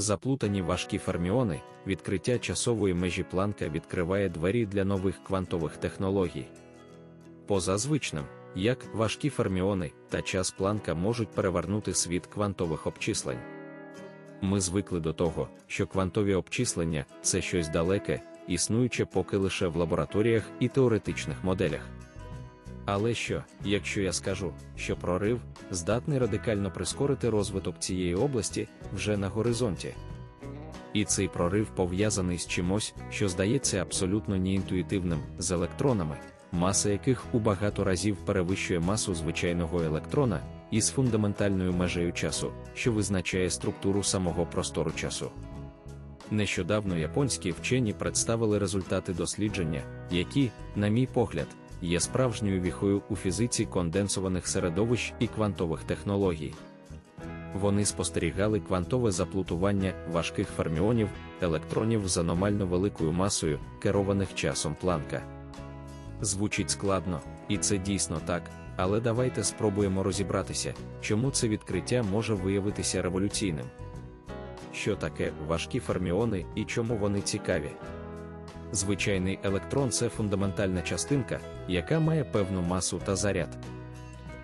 Заплутані важкі ферміони, відкриття часової межі планка відкриває двері для нових квантових технологій. Поза звичним, як важкі ферміони та час планка можуть перевернути світ квантових обчислень. Ми звикли до того, що квантові обчислення це щось далеке, існуюче поки лише в лабораторіях і теоретичних моделях. Але що, якщо я скажу, що прорив здатний радикально прискорити розвиток цієї області вже на горизонті? І цей прорив пов'язаний з чимось, що здається абсолютно неінтуїтивним з електронами, маса яких у багато разів перевищує масу звичайного електрона, із фундаментальною межею часу, що визначає структуру самого простору часу. Нещодавно японські вчені представили результати дослідження, які, на мій погляд, є справжньою віхою у фізиці конденсованих середовищ і квантових технологій. Вони спостерігали квантове заплутування важких ферміонів, електронів з аномально великою масою, керованих часом планка. Звучить складно, і це дійсно так, але давайте спробуємо розібратися, чому це відкриття може виявитися революційним. Що таке важкі ферміони і чому вони цікаві? Звичайний електрон це фундаментальна частинка, яка має певну масу та заряд.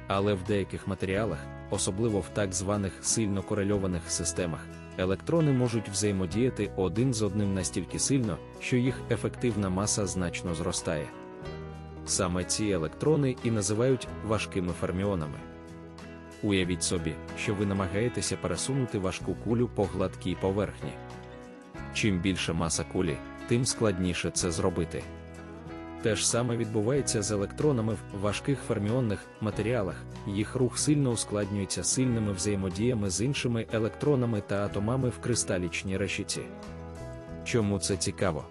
Але в деяких матеріалах, особливо в так званих сильно корельованих системах, електрони можуть взаємодіяти один з одним настільки сильно, що їх ефективна маса значно зростає. Саме ці електрони і називають важкими ферміонами. Уявіть собі, що ви намагаєтеся пересунути важку кулю по гладкій поверхні. Чим більше маса кулі, тим складніше це зробити. Те ж саме відбувається з електронами в важких ферміонних матеріалах, їх рух сильно ускладнюється сильними взаємодіями з іншими електронами та атомами в кристалічній решіті. Чому це цікаво?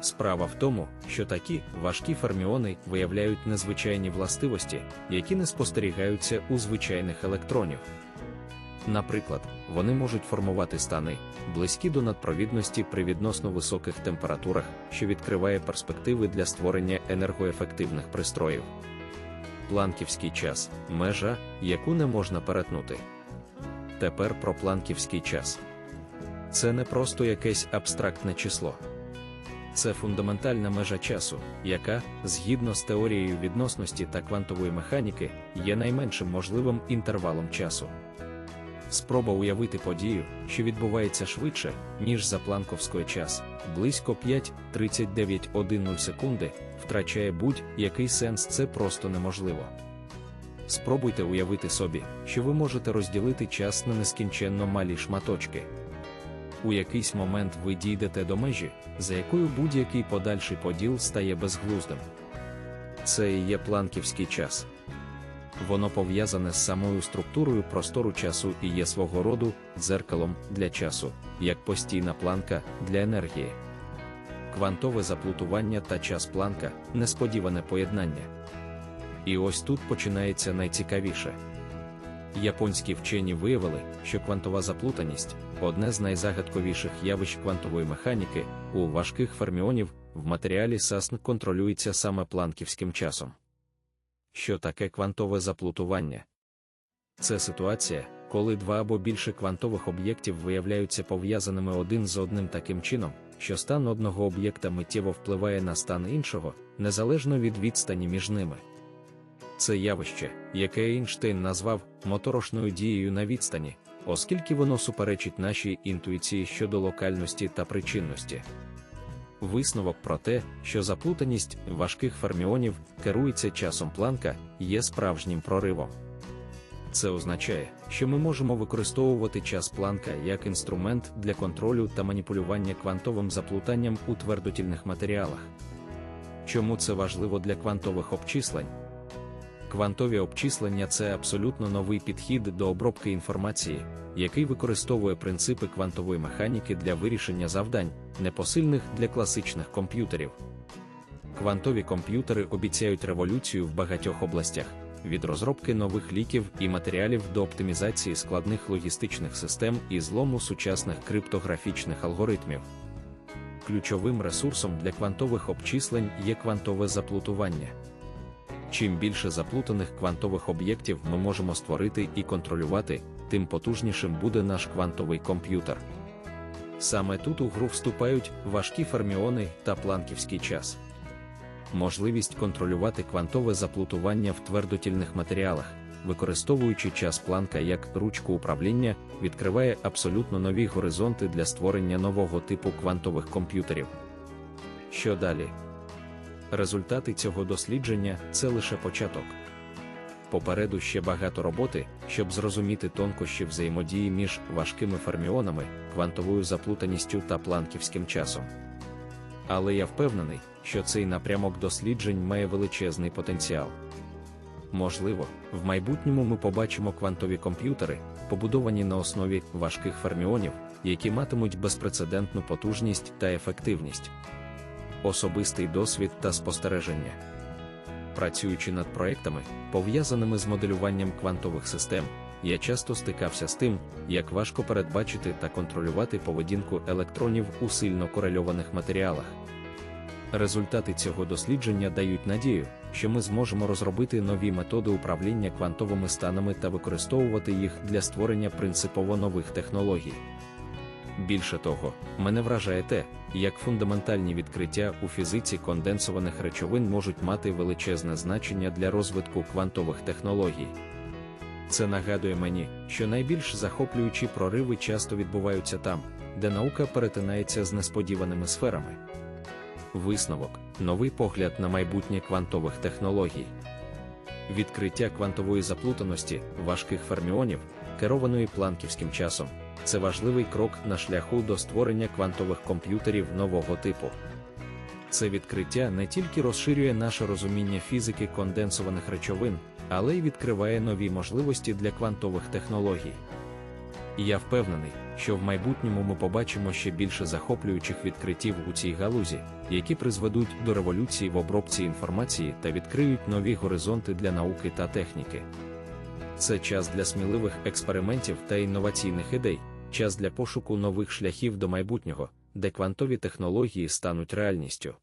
Справа в тому, що такі важкі ферміони виявляють незвичайні властивості, які не спостерігаються у звичайних електронів. Наприклад, вони можуть формувати стани, близькі до надпровідності при відносно високих температурах, що відкриває перспективи для створення енергоефективних пристроїв. Планківський час межа, яку не можна перетнути. Тепер про планківський час. Це не просто якесь абстрактне число. Це фундаментальна межа часу, яка, згідно з теорією відносності та квантової механіки, є найменшим можливим інтервалом часу. Спроба уявити подію, що відбувається швидше, ніж за планковський час, близько 5,39,10 секунди, втрачає будь-який сенс, це просто неможливо. Спробуйте уявити собі, що ви можете розділити час на нескінченно малі шматочки. У якийсь момент ви дійдете до межі, за якою будь-який подальший поділ стає безглуздим. Це і є планківський час. Воно пов'язане з самою структурою простору часу і є свого роду дзеркалом для часу, як постійна планка для енергії. Квантове заплутування та час планка несподіване поєднання. І ось тут починається найцікавіше. Японські вчені виявили, що квантова заплутаність одне з найзагадковіших явищ квантової механіки, у важких ферміонів в матеріалі САСН контролюється саме планківським часом. Що таке квантове заплутування? Це ситуація, коли два або більше квантових об'єктів виявляються пов'язаними один з одним таким чином, що стан одного об'єкта миттєво впливає на стан іншого, незалежно від відстані між ними. Це явище, яке Ейнштейн назвав моторошною дією на відстані, оскільки воно суперечить нашій інтуїції щодо локальності та причинності. Висновок про те, що заплутаність важких ферміонів керується часом планка, є справжнім проривом. Це означає, що ми можемо використовувати час планка як інструмент для контролю та маніпулювання квантовим заплутанням у твердотільних матеріалах. Чому це важливо для квантових обчислень? Квантові обчислення це абсолютно новий підхід до обробки інформації, який використовує принципи квантової механіки для вирішення завдань, непосильних для класичних комп'ютерів. Квантові комп'ютери обіцяють революцію в багатьох областях, від розробки нових ліків і матеріалів до оптимізації складних логістичних систем і злому сучасних криптографічних алгоритмів. Ключовим ресурсом для квантових обчислень є квантове заплутування. Чим більше заплутаних квантових об'єктів ми можемо створити і контролювати, тим потужнішим буде наш квантовий комп'ютер. Саме тут у гру вступають важкі ферміони та планківський час. Можливість контролювати квантове заплутування в твердотільних матеріалах, використовуючи час планка як ручку управління, відкриває абсолютно нові горизонти для створення нового типу квантових комп'ютерів. Що далі? Результати цього дослідження це лише початок. Попереду ще багато роботи, щоб зрозуміти тонкощі взаємодії між важкими ферміонами, квантовою заплутаністю та планківським часом. Але я впевнений, що цей напрямок досліджень має величезний потенціал. Можливо, в майбутньому ми побачимо квантові комп'ютери, побудовані на основі важких ферміонів, які матимуть безпрецедентну потужність та ефективність, особистий досвід та спостереження. Працюючи над проектами, пов'язаними з моделюванням квантових систем, я часто стикався з тим, як важко передбачити та контролювати поведінку електронів у сильно корельованих матеріалах. Результати цього дослідження дають надію, що ми зможемо розробити нові методи управління квантовими станами та використовувати їх для створення принципово нових технологій. Більше того, мене вражає те, як фундаментальні відкриття у фізиці конденсованих речовин можуть мати величезне значення для розвитку квантових технологій. Це нагадує мені, що найбільш захоплюючі прориви часто відбуваються там, де наука перетинається з несподіваними сферами. Висновок новий погляд на майбутнє квантових технологій. Відкриття квантової заплутаності, важких ферміонів, керованої планківським часом це важливий крок на шляху до створення квантових комп'ютерів нового типу. Це відкриття не тільки розширює наше розуміння фізики конденсованих речовин, але й відкриває нові можливості для квантових технологій. Я впевнений, що в майбутньому ми побачимо ще більше захоплюючих відкриттів у цій галузі, які призведуть до революції в обробці інформації та відкриють нові горизонти для науки та техніки. Це час для сміливих експериментів та інноваційних ідей, час для пошуку нових шляхів до майбутнього, де квантові технології стануть реальністю.